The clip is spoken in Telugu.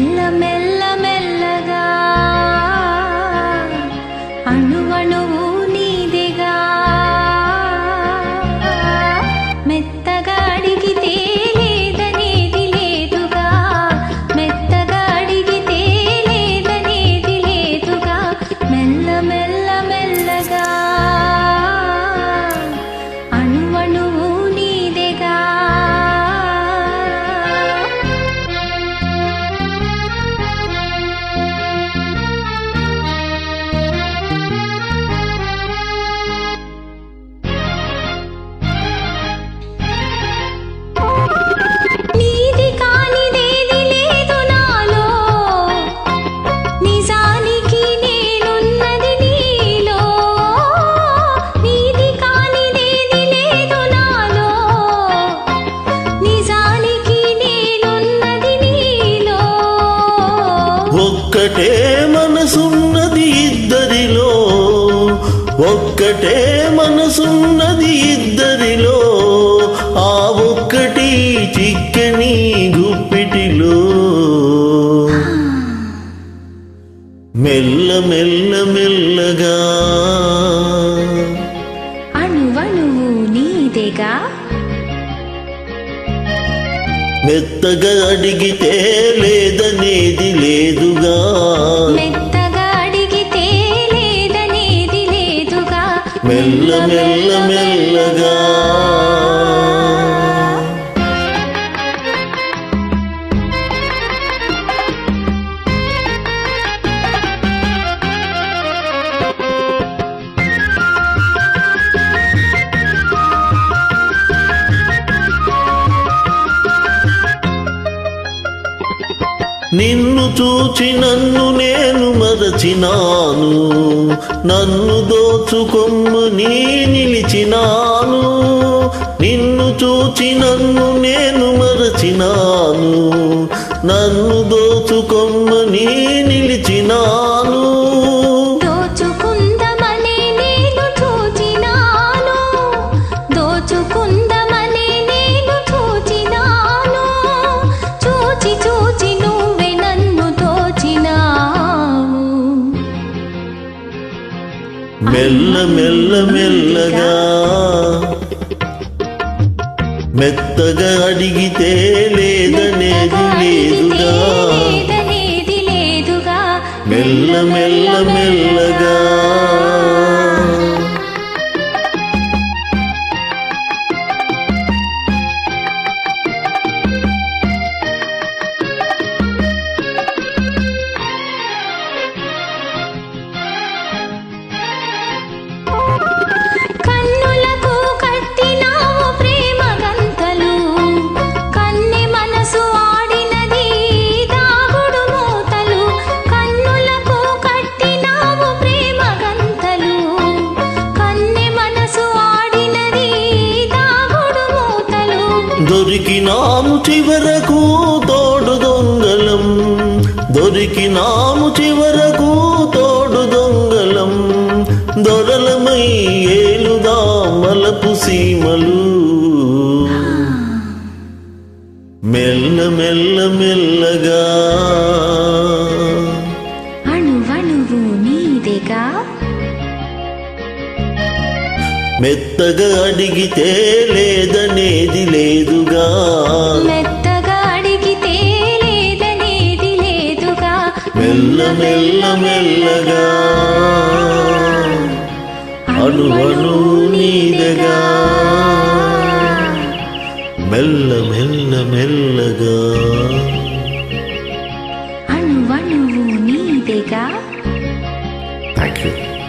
நல்ல மெல்ல మనసున్నది ఇద్దరిలో ఒక్కటే మనసున్నది ఇద్దరిలో ఆ ఒక్కటి చిక్కని గుప్పిటిలో. మెల్ల మెల్ల మెల్లగా. అణువణువు నీదేగా? మెత్తగా అడిగితే లేదనేది లేదుగా. మెల్ల మెల్లగా. నిన్ను చూచి నన్ను నేను మరచినాను. నన్ను దోచుకొమ్మని నిలిచినాను. నిన్ను చూచి నన్ను నేను మరచినాను. నన్ను దోచుకొమ్మని నిలిచినాను. మెల్ల మెల్ల మెల్లగా మెత్తగా అడిగితే లేదనేది లేదుగా. లేదుగా. మెల్ల మెల్ల దొరికినాము చివరకు తోడు దొంగలం. దొరికినాము చివరకు తోడు దొంగలం. దొరలమై ఏలుదా మలపు సీమలు. మెల్ల మెల్ల మెల్లగా మెత్తగా అడిగితే లేదనేది లేదుగా. మెత్తగా అడిగితే లేదనేది లేదుగా. మెల్ల మెల్ల మెల్లగా. అణు అణు నీదగా. మెల్ల మెల్ల మెల్లగా. అణువణువు నీదేగా. Thank you